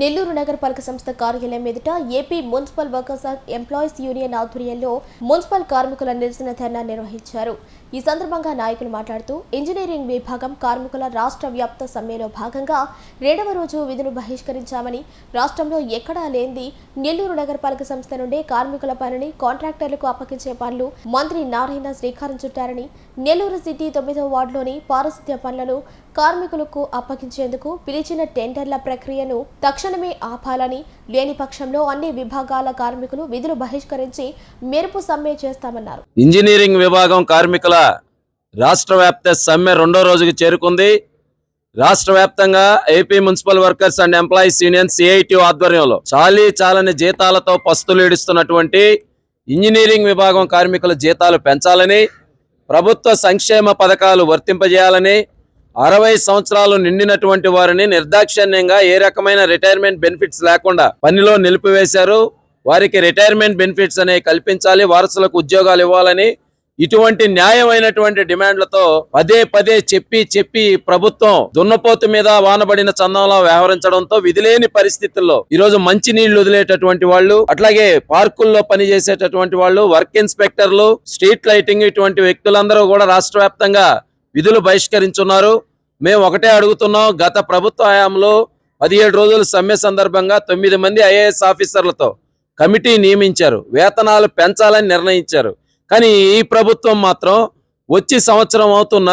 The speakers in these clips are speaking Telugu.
నెల్లూరు నగరపాలక సంస్థ కార్యాలయం ఎదుట AP municipal workers employees union ఆధ్వర్యంలో మున్సిపల్ కార్మికుల నిరసన ధర్నా నిర్వహించారు. ఈ సందర్భంగా నాయకులు మాట్లాడుతూ ఇంజనీరింగ్ విభాగం కార్మికుల రాష్ట్ర వ్యాప్త సమ్మెలో భాగంగా రెండవ రోజు విధులు బహిష్కరించామని రాష్ట్రంలో ఎక్కడా లేనిది నెల్లూరు నగరపాలక సంస్థ నుండే కార్మికుల పనిని కాంట్రాక్టర్లకు అప్పగించే పనులు మంత్రి నారాయణ శ్రీకారం చుట్టారని నెల్లూరు సిటీ తొమ్మిదవ వార్డులోని పారిశుద్ధ్య పనులను కార్మికులకు అప్పగించేందుకు పిలిచిన టెండర్ల ప్రక్రియను తక్షణమే ఆపాలని లేని పక్షంలో అన్ని విభాగాల కార్మికులు విధులు బహిష్కరించి మెరుపు సమ్మె చేస్తామన్నారు. ఇంజనీరింగ్ విభాగం కార్మికుల రాష్ట్ర వ్యాప్త సమ్మె రెండో రోజుకి చేరుకుంది. రాష్ట్ర వ్యాప్తంగా AP municipal workers and employees union CITU ఆధ్వర్యంలో చాలీ చాలని జీతాలతో పస్తులు ఈడుస్తున్నటువంటి ఇంజనీరింగ్ విభాగం కార్మికుల జీతాలు పెంచాలని ప్రభుత్వ సంక్షేమ పథకాలు వర్తింపజేయాలని అరవై సంవత్సరాలు నిండినటువంటి వారిని నిర్దాక్షిణ్యంగా ఏ రకమైన రిటైర్మెంట్ బెనిఫిట్స్ లేకుండా పనిలో నిలిపివేశారు. వారికి రిటైర్మెంట్ బెనిఫిట్స్ అనేవి కల్పించాలి వారసులకు ఉద్యోగాలు ఇవ్వాలని ఇటువంటి న్యాయమైనటువంటి డిమాండ్లతో పదే పదే చెప్పి చెప్పి ప్రభుత్వం దున్నపోతు మీద వానబడిన చందంలో వ్యవహరించడంతో విధిలేని పరిస్థితుల్లో ఈ రోజు మంచి నీళ్ళు వదిలేటటువంటి వాళ్ళు అట్లాగే పార్కుల్లో పనిచేసేటటువంటి వాళ్ళు వర్క్ ఇన్స్పెక్టర్లు స్ట్రీట్ లైటింగ్ ఇటువంటి వ్యక్తులందరూ కూడా రాష్ట్ర వ్యాప్తంగా విధులు బహిష్కరించున్నారు. మేము ఒకటే అడుగుతున్నాం గత ప్రభుత్వ హయాంలో పదిహేడు రోజుల సమ్మె సందర్భంగా తొమ్మిది మంది ఐఏఎస్ ఆఫీసర్లతో కమిటీ నియమించారు. వేతనాలు పెంచాలని నిర్ణయించారు. కానీ ఈ ప్రభుత్వం మాత్రం వచ్చి సంవత్సరం అవుతున్న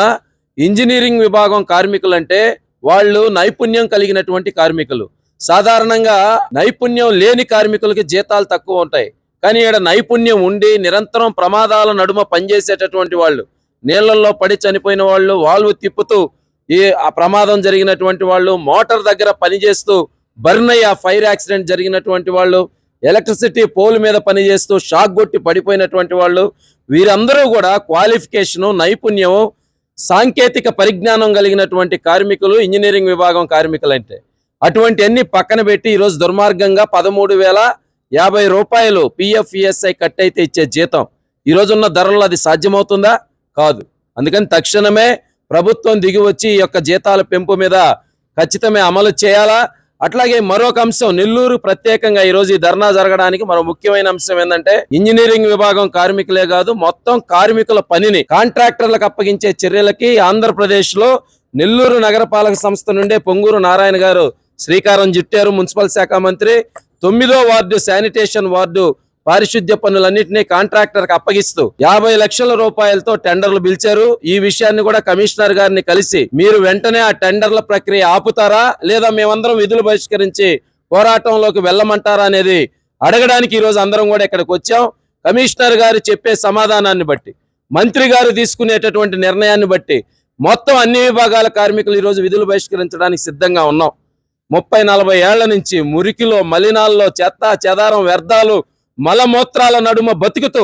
ఇంజనీరింగ్ విభాగం కార్మికులంటే వాళ్ళు నైపుణ్యం కలిగినటువంటి కార్మికులు. సాధారణంగా నైపుణ్యం లేని కార్మికులకి జీతాలు తక్కువ ఉంటాయి. కానీ ఇక్కడ నైపుణ్యం ఉండి నిరంతరం ప్రమాదాల నడుమ పనిచేసేటటువంటి వాళ్ళు నీళ్ళలో పడి చనిపోయిన వాళ్ళు వాల్వ్ తిప్పుతూ ఈ ఆ ప్రమాదం జరిగినటువంటి వాళ్ళు మోటార్ దగ్గర పనిచేస్తూ బర్న్ అయ్యి ఆ ఫైర్ యాక్సిడెంట్ జరిగినటువంటి వాళ్ళు ఎలక్ట్రిసిటీ పోల్ మీద పనిచేస్తూ షాక్ కొట్టి పడిపోయినటువంటి వాళ్ళు వీరందరూ కూడా క్వాలిఫికేషను నైపుణ్యము సాంకేతిక పరిజ్ఞానం కలిగినటువంటి కార్మికులు ఇంజనీరింగ్ విభాగం కార్మికులు అంటే అటువంటి అన్ని పక్కన పెట్టి ఈరోజు దుర్మార్గంగా పదమూడు వేల యాభై రూపాయలు పిఎఫ్ఈఎస్ఐ కట్ అయితే ఇచ్చే జీతం. ఈ రోజున్న ధరల్లో అది సాధ్యమవుతుందా? కాదు. అందుకని తక్షణమే ప్రభుత్వం దిగి వచ్చి ఈ యొక్క జీతాల పెంపు మీద ఖచ్చితమే అమలు చేయాలా? అట్లాగే మరొక అంశం నెల్లూరు ప్రత్యేకంగా ఈ రోజు ఈ ధర్నా జరగడానికి మరో ముఖ్యమైన అంశం ఏంటంటే ఇంజనీరింగ్ విభాగం కార్మికులే కాదు మొత్తం కార్మికుల పనిని కాంట్రాక్టర్లకు అప్పగించే చర్యలకి ఆంధ్రప్రదేశ్లో నెల్లూరు నగరపాలక సంస్థ నుండే పొంగూరు నారాయణ గారు శ్రీకారం చుట్టారు మున్సిపల్ శాఖ మంత్రి. తొమ్మిదో వార్డు శానిటేషన్ వార్డు పారిశుద్ధ్య పనులన్నింటినీ కాంట్రాక్టర్కి అప్పగిస్తూ యాభై లక్షల రూపాయలతో టెండర్లు పిలిచారు. ఈ విషయాన్ని కూడా కమిషనర్ గారిని కలిసి మీరు వెంటనే ఆ టెండర్ల ప్రక్రియ ఆపుతారా? లేదా మేమందరం విధులు బహిష్కరించి పోరాటంలోకి వెళ్ళమంటారా అనేది అడగడానికి ఈరోజు అందరం కూడా ఇక్కడికి వచ్చాం. కమిషనర్ గారు చెప్పే సమాధానాన్ని బట్టి మంత్రి గారు తీసుకునేటటువంటి నిర్ణయాన్ని బట్టి మొత్తం అన్ని విభాగాల కార్మికులు ఈ రోజు విధులు బహిష్కరించడానికి సిద్ధంగా ఉన్నాం. ముప్పై నలభై ఏళ్ళ నుంచి మురికిలో మలినాల్లో చెత్త చెదారం వ్యర్థాలు మలమూత్రాల నడుమ బతుకుతూ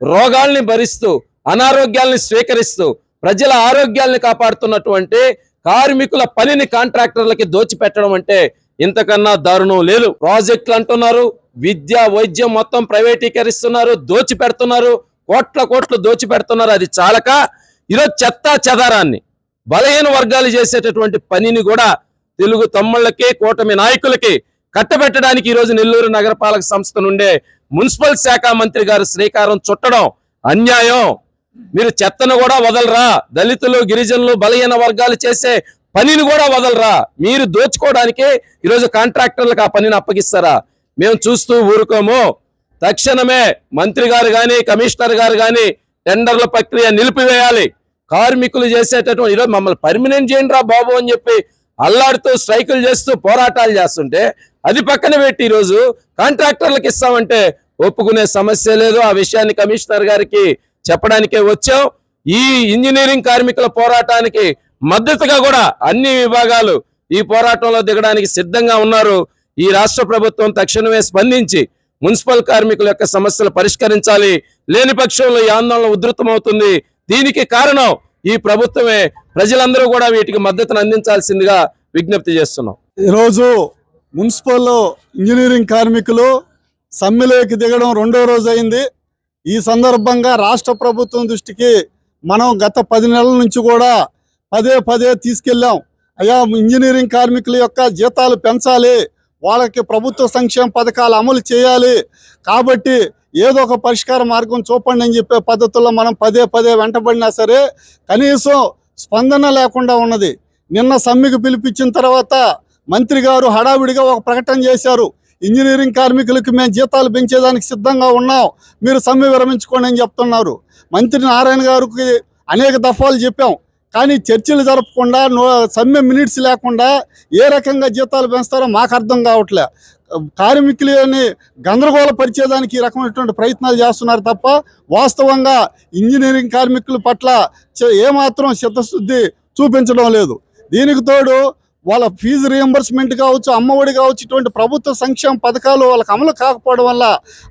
రోగాల్ని భరిస్తూ అనారోగ్యాల్ని స్వీకరిస్తూ ప్రజల ఆరోగ్యాల్ని కాపాడుతున్నటువంటి కార్మికుల పనిని కాంట్రాక్టర్లకి దోచిపెట్టడం అంటే ఇంతకన్నా దారుణం లేదు. ప్రాజెక్టులు అంటున్నారు విద్య వైద్యం మొత్తం ప్రైవేటీకరిస్తున్నారు దోచిపెడుతున్నారు కోట్ల కోట్లు దోచిపెడుతున్నారు. అది చాలక ఈరోజు చెత్త చెదారాన్ని బలహీన వర్గాలు చేసేటటువంటి పనిని కూడా తెలుగు తమ్ముళ్ళకి కూటమి నాయకులకి కట్టబెట్టడానికి ఈరోజు నెల్లూరు నగరపాలక సంస్థ నుండే మున్సిపల్ శాఖ మంత్రి గారు శ్రీకారం చుట్టడం అన్యాయం. మీరు చెత్తను కూడా వదలరా. దళితులు గిరిజనులు బలహీన వర్గాలు చేసే పనిని కూడా వదలరా. మీరు దోచుకోవడానికి ఈరోజు కాంట్రాక్టర్లకు ఆ పనిని అప్పగిస్తారా. మేము చూస్తూ ఊరుకోము. తక్షణమే మంత్రి గారు కానీ కమిషనర్ గారు కానీ టెండర్ల ప్రక్రియ నిలిపివేయాలి. కార్మికులు చేసేటటువంటి ఈరోజు మమ్మల్ని పర్మినెంట్ చేయండి రా బాబు అని చెప్పి అల్లాడుతూ స్ట్రైకులు చేస్తూ పోరాటాలు చేస్తుంటే అది పక్కన పెట్టి ఈరోజు కాంట్రాక్టర్లకు ఇస్తామంటే ఒప్పుకునే సమస్య లేదు. ఆ విషయాన్ని కమిషనర్ గారికి చెప్పడానికే వచ్చాం. ఈ ఇంజనీరింగ్ కార్మికుల పోరాటానికి మద్దతుగా కూడా అన్ని విభాగాలు ఈ పోరాటంలో దిగడానికి సిద్ధంగా ఉన్నారు. ఈ రాష్ట్ర ప్రభుత్వం తక్షణమే స్పందించి మున్సిపల్ కార్మికుల యొక్క సమస్యలు పరిష్కరించాలి. లేని పక్షంలో ఈ ఆందోళన ఉధృతమవుతుంది. దీనికి కారణం ఈ ప్రభుత్వమే. ప్రజలందరూ కూడా వీటికి మద్దతును అందించాల్సిందిగా విజ్ఞప్తి చేస్తున్నాం. ఈరోజు మున్సిపల్ ఇంజనీరింగ్ కార్మికులు సమ్మెలోకి దిగడం రెండో రోజు అయింది. ఈ సందర్భంగా రాష్ట్ర ప్రభుత్వం దృష్టికి మనం గత పది నెలల నుంచి కూడా పదే పదే తీసుకెళ్ళాం. అయ్యా ఇంజనీరింగ్ కార్మికుల యొక్క జీతాలు పెంచాలి వాళ్ళకి ప్రభుత్వ సంక్షేమ పథకాలు అమలు చేయాలి. కాబట్టి ఏదో ఒక పరిష్కార మార్గం చూపండి అని చెప్పే పద్ధతుల్లో మనం పదే పదే వెంటబడినా సరే కనీసం స్పందన లేకుండా ఉన్నది. నిన్న సమ్మెకు పిలిపించిన తర్వాత మంత్రి గారు హడావిడిగా ఒక ప్రకటన చేశారు. ఇంజనీరింగ్ కార్మికులకు మేము జీతాలు పెంచేదానికి సిద్ధంగా ఉన్నాం. మీరు సమ్మె విరమించుకోండి అని చెప్తున్నారు. మంత్రి నారాయణ గారికి అనేక దఫాలు చెప్పాం. కానీ చర్చలు జరపకుండా సమ్మె మినిట్స్ లేకుండా ఏ రకంగా జీతాలు పెంచుతారో మాకు అర్థం కావట్లే. కార్మికులని గందరగోళపరిచేదానికి ఈ రకమైనటువంటి ప్రయత్నాలు చేస్తున్నారు తప్ప వాస్తవంగా ఇంజనీరింగ్ కార్మికుల పట్ల చ- ఏమాత్రం చిత్తశుద్ధి చూపించడం లేదు. దీనికి తోడు వాళ్ళ ఫీజు రియంబర్స్మెంట్ కావచ్చు అమ్మఒడి కావచ్చు ఇటువంటి ప్రభుత్వ సంక్షేమ పథకాలు వాళ్ళకి అమలు కాకపోవడం వల్ల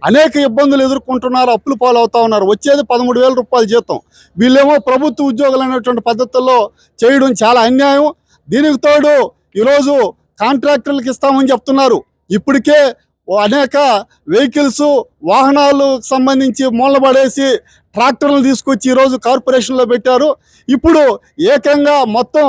అనేక ఇబ్బందులు ఎదుర్కొంటున్నారు అప్పులు పాలు అవుతా ఉన్నారు. వచ్చేది పదమూడు వేల రూపాయల జీతం. వీళ్ళేమో ప్రభుత్వ ఉద్యోగులు అనేటువంటి పద్ధతుల్లో చేయడం చాలా అన్యాయం. దీనికి తోడు ఈరోజు కాంట్రాక్టర్లకు ఇస్తామని చెప్తున్నారు. ఇప్పటికే ఓ అనేక వెహికల్స్ వాహనాలకు సంబంధించి మూలబడేసి ట్రాక్టర్లు తీసుకొచ్చి ఈరోజు కార్పొరేషన్లో పెట్టారు. ఇప్పుడు ఏకంగా మొత్తం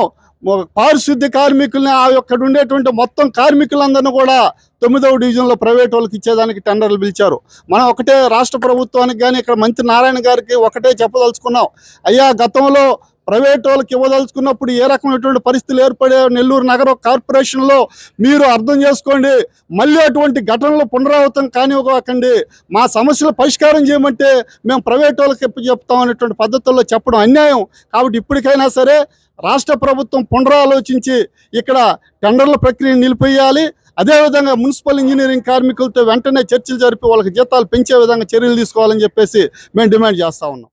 పారిశుద్ధ్య కార్మికుల్ని ఆ యొక్క ఉండేటువంటి మొత్తం కార్మికులందరినీ కూడా తొమ్మిదవ డివిజన్లో ప్రైవేట్ వాళ్ళకి ఇచ్చేదానికి టెండర్లు పిలిచారు. మనం ఒకటే రాష్ట్ర ప్రభుత్వానికి కానీ ఇక్కడ మంత్రి నారాయణ గారికి ఒకటే చెప్పదలుచుకున్నాం. అయ్యా గతంలో ప్రైవేట్ వాళ్ళకి ఇవ్వదలుచుకున్నప్పుడు ఏ రకమైనటువంటి పరిస్థితులు ఏర్పడే నెల్లూరు నగర కార్పొరేషన్లో మీరు అర్థం చేసుకోండి. మళ్ళీ అటువంటి ఘటనలు పునరావృతం కానివ్వకండి. మా సమస్యలు పరిష్కారం చేయమంటే మేము ప్రైవేట్ వాళ్ళకి చెప్తాం అనేటువంటి పద్ధతుల్లో చెప్పడం అన్యాయం. కాబట్టి ఇప్పటికైనా సరే రాష్ట్ర ప్రభుత్వం పునరాలోచించి ఇక్కడ టెండర్ల ప్రక్రియ నిలిపేయాలి అదేవిధంగా మున్సిపల్ ఇంజనీరింగ్ కార్మికులతో వెంటనే చర్చలు జరిపి వాళ్ళకి జీతాలు పెంచే విధంగా చర్యలు తీసుకోవాలని చెప్పేసి మేము డిమాండ్ చేస్తా ఉన్నాం.